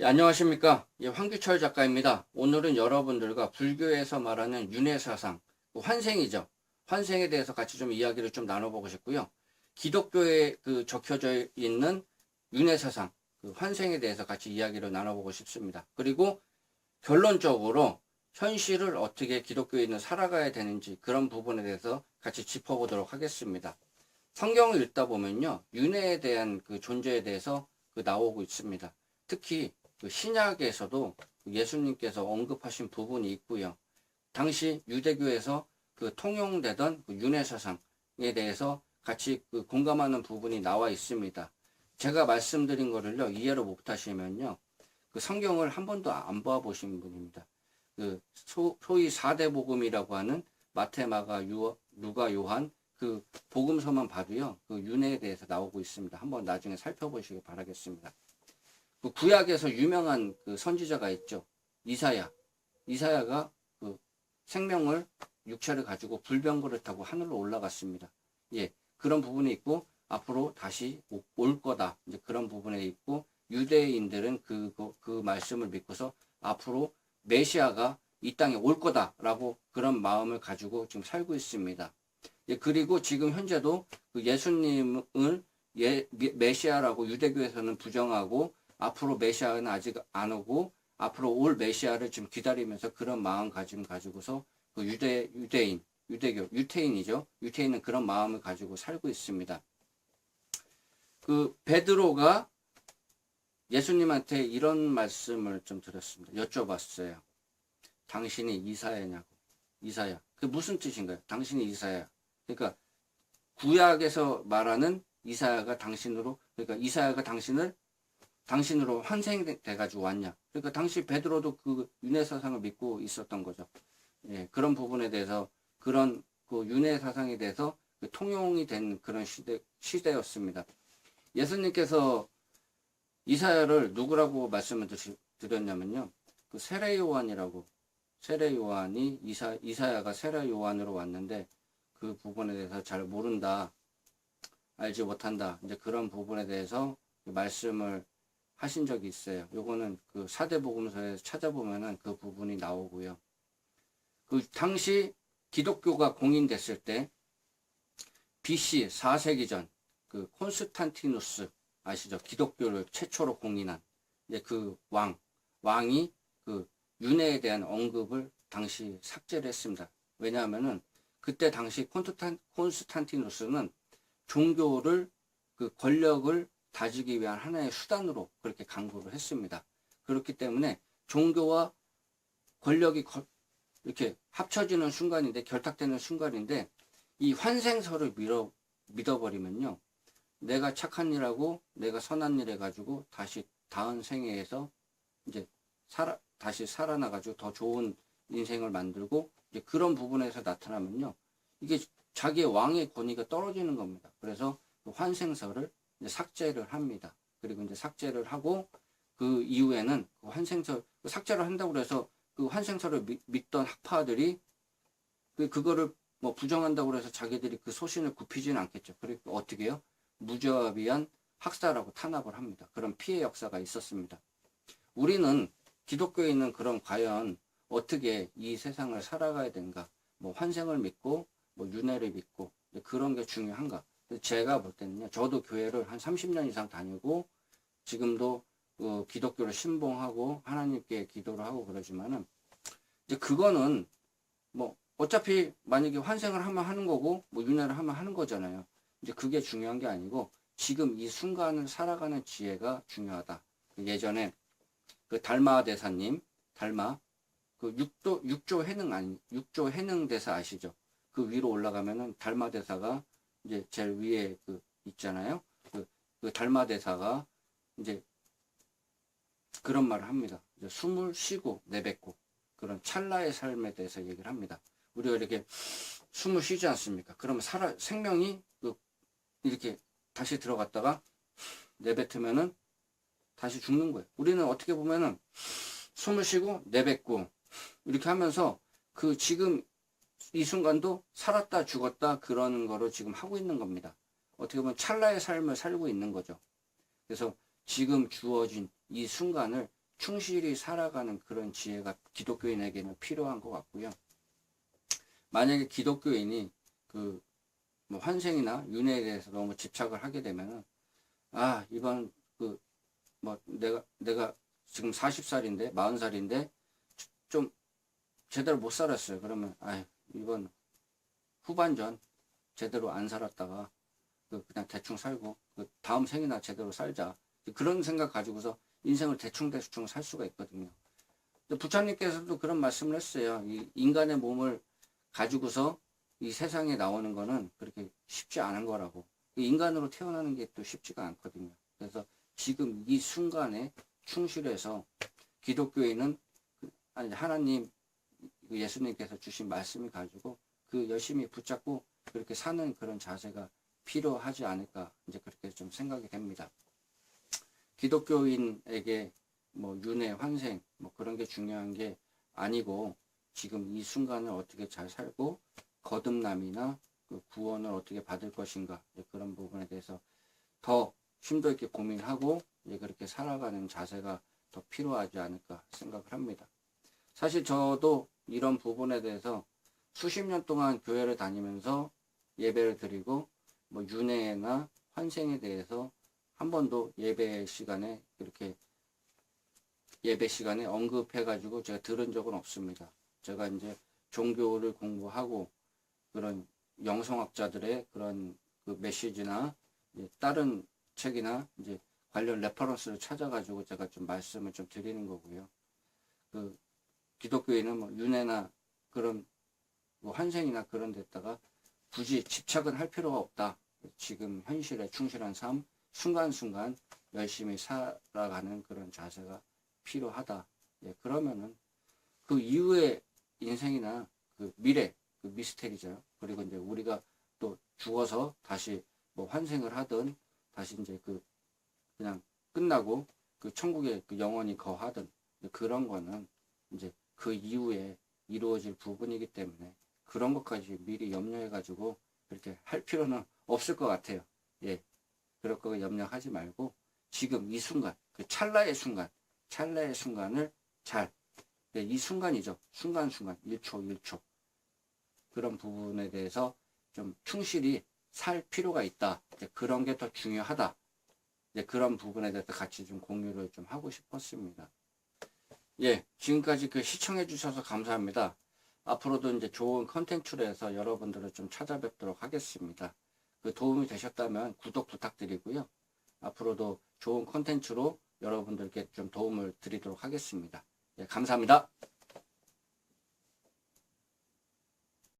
예, 안녕하십니까. 예, 황규철 작가입니다. 오늘은 여러분들과 불교에서 말하는 윤회사상, 그 환생이죠. 환생에 대해서 같이 좀 이야기를 좀 나눠보고 싶고요. 기독교에 그 적혀져 있는 윤회사상, 그 환생에 대해서 같이 이야기를 나눠보고 싶습니다. 그리고 결론적으로 현실을 어떻게 기독교에 있는 살아가야 되는지 그런 부분에 대해서 같이 짚어보도록 하겠습니다. 성경을 읽다 보면요. 윤회에 대한 그 존재에 대해서 그 나오고 있습니다. 특히 그 신약에서도 예수님께서 언급하신 부분이 있고요. 당시 유대교에서 그 통용되던 그 윤회 사상에 대해서 같이 그 공감하는 부분이 나와 있습니다. 제가 말씀드린 거를요 이해를 못하시면요 그 성경을 한 번도 안 봐보신 분입니다. 그 소, 소위 사대 복음이라고 하는 마태, 마가, 유, 누가, 요한 그 복음서만 봐도요 그 윤회에 대해서 나오고 있습니다. 한번 나중에 살펴보시기 바라겠습니다. 그 구약에서 유명한 그 선지자가 있죠. 이사야. 이사야가 그 생명을 육체를 가지고 불병거를 타고 하늘로 올라갔습니다. 예. 그런 부분이 있고 앞으로 다시 오- 올 거다. 이제 그런 부분에 있고 유대인들은 그, 그, 그 말씀을 믿고서 앞으로 메시아가 이 땅에 올 거다라고 그런 마음을 가지고 지금 살고 있습니다. 예, 그리고 지금 현재도 그 예수님을 예, 메- 메시아라고 유대교에서는 부정하고 앞으로 메시아는 아직 안 오고 앞으로 올 메시아를 지금 기다리면서 그런 마음가짐 가지고서 그 유대 유대인 유대교 유태인이죠 유태인은 그런 마음을 가지고 살고 있습니다. 그 베드로가 예수님한테 이런 말씀을 좀 드렸습니다. 여쭤봤어요. 당신이 이사야냐고 이사야 그 무슨 뜻인가요? 당신이 이사야 그러니까 구약에서 말하는 이사야가 당신으로 그러니까 이사야가 당신을 당신으로 환생돼 가지고 왔냐. 그러니까 당시 베드로도 그 윤회 사상을 믿고 있었던 거죠. 예, 그런 부분에 대해서 그런 그 윤회 사상에 대해서 그 통용이 된 그런 시대 시대였습니다. 예수님께서 이사야를 누구라고 말씀을 드시, 드렸냐면요. 그 세례 요한이라고 세례 요한이 이사 이사야가 세례 요한으로 왔는데 그 부분에 대해서 잘 모른다. 알지 못한다. 이제 그런 부분에 대해서 말씀을 하신 적이 있어요. 요거는 그 사대복음서에서 찾아보면은 그 부분이 나오고요. 그 당시 기독교가 공인됐을 때 BC 4세기 전 그 콘스탄티누스 아시죠? 기독교를 최초로 공인한 이제 그 왕, 왕이 그 윤회에 대한 언급을 당시 삭제를 했습니다. 왜냐하면은 그때 당시 콘스탄, 콘스탄티누스는 종교를 그 권력을 다지기 위한 하나의 수단으로 그렇게 강구를 했습니다. 그렇기 때문에 종교와 권력이 거- 이렇게 합쳐지는 순간인데 결탁되는 순간인데 이 환생설을 믿어, 믿어버리면요. 내가 착한 일하고 내가 선한 일 해가지고 다시 다음 생애에서 이제 살아, 다시 살아나가지고 더 좋은 인생을 만들고 이제 그런 부분에서 나타나면요. 이게 자기의 왕의 권위가 떨어지는 겁니다. 그래서 그 환생설을 삭제를 합니다. 그리고 이제 삭제를 하고 그 이후에는 그 환생설 그 삭제를 한다고 그래서 그 환생설을 믿, 믿던 학파들이 그 그거를 뭐 부정한다고 그래서 자기들이 그 소신을 굽히지는 않겠죠. 그리고 어떻게 해요? 무자비한 학살하고 탄압을 합니다. 그런 피해 역사가 있었습니다. 우리는 기독교에 있는 그런 과연 어떻게 이 세상을 살아가야 되는가? 뭐 환생을 믿고 뭐 윤회를 믿고 그런 게 중요한가? 제가 볼 때는요. 저도 교회를 한 30년 이상 다니고 지금도 어, 기독교를 신봉하고 하나님께 기도를 하고 그러지만은 이제 그거는 뭐 어차피 만약에 환생을 하면 하는 거고 뭐 윤회를 하면 하는 거잖아요. 이제 그게 중요한 게 아니고 지금 이 순간을 살아가는 지혜가 중요하다. 예전에 그 달마 대사님, 달마 그 육도 육조 해능 아니 육조 해능 대사 아시죠? 그 위로 올라가면은 달마 대사가 이제 제일 위에 그 있잖아요. 그, 그 달마 대사가 이제 그런 말을 합니다. 숨을 쉬고 내뱉고 그런 찰나의 삶에 대해서 얘기를 합니다. 우리가 이렇게 숨을 쉬지 않습니까? 그러면 살아 생명이 그 이렇게 다시 들어갔다가 내뱉으면은 다시 죽는 거예요. 우리는 어떻게 보면은 숨을 쉬고 내뱉고 이렇게 하면서 그 지금 이 순간도 살았다 죽었다 그런 거를 지금 하고 있는 겁니다. 어떻게 보면 찰나의 삶을 살고 있는 거죠. 그래서 지금 주어진 이 순간을 충실히 살아가는 그런 지혜가 기독교인에게는 필요한 것 같고요. 만약에 기독교인이 그 뭐 환생이나 윤회에 대해서 너무 집착을 하게 되면은 아 이번 그 뭐 내가 내가 지금 40살인데 40살인데 좀 제대로 못 살았어요. 그러면 아 이번 후반전 제대로 안 살았다가 그 그냥 대충 살고 그 다음 생이나 제대로 살자 그런 생각 가지고서 인생을 대충 대충 살 수가 있거든요. 부처님께서도 그런 말씀을 했어요. 이 인간의 몸을 가지고서 이 세상에 나오는 거는 그렇게 쉽지 않은 거라고. 인간으로 태어나는 게 또 쉽지가 않거든요. 그래서 지금 이 순간에 충실해서 기독교인은 그- 하나님 그 예수님께서 주신 말씀을 가지고 그 열심히 붙잡고 그렇게 사는 그런 자세가 필요하지 않을까 이제 그렇게 좀 생각이 됩니다. 기독교인에게 뭐 윤회, 환생 뭐 그런 게 중요한 게 아니고 지금 이 순간을 어떻게 잘 살고 거듭남이나 그 구원을 어떻게 받을 것인가 그런 부분에 대해서 더 심도 있게 고민하고 그렇게 살아가는 자세가 더 필요하지 않을까 생각을 합니다. 사실 저도 이런 부분에 대해서 수십 년 동안 교회를 다니면서 예배를 드리고 뭐 윤회나 환생에 대해서 한 번도 예배 시간에 이렇게 예배 시간에 언급해가지고 제가 들은 적은 없습니다. 제가 이제 종교를 공부하고 그런 영성학자들의 그런 그 메시지나 다른 책이나 이제 관련 레퍼런스를 찾아가지고 제가 좀 말씀을 좀 드리는 거고요. 그 기독교인은 뭐 윤회나 그런 뭐 환생이나 그런 데다가 굳이 집착은 할 필요가 없다. 지금 현실에 충실한 삶, 순간순간 열심히 살아가는 그런 자세가 필요하다. 예, 그러면은 그 이후의 인생이나 그 미래, 그 미스테리죠. 그리고 이제 우리가 또 죽어서 다시 뭐 환생을 하든 다시 이제 그 그냥 끝나고 그 천국에 그 영원히 거하든 그런 거는 이제 그 이후에 이루어질 부분이기 때문에 그런 것까지 미리 염려해가지고 그렇게 할 필요는 없을 것 같아요. 예. 그럴 거 염려하지 말고 지금 이 순간, 그 찰나의 순간, 찰나의 순간을 잘, 네, 이 순간이죠. 순간순간, 1초, 1초. 그런 부분에 대해서 좀 충실히 살 필요가 있다. 이제 그런 게 더 중요하다. 이제 그런 부분에 대해서 같이 좀 공유를 좀 하고 싶었습니다. 예, 지금까지 그 시청해 주셔서 감사합니다. 앞으로도 이제 좋은 컨텐츠로 해서 여러분들을 좀 찾아뵙도록 하겠습니다. 그 도움이 되셨다면 구독 부탁드리고요. 앞으로도 좋은 컨텐츠로 여러분들께 좀 도움을 드리도록 하겠습니다. 예, 감사합니다.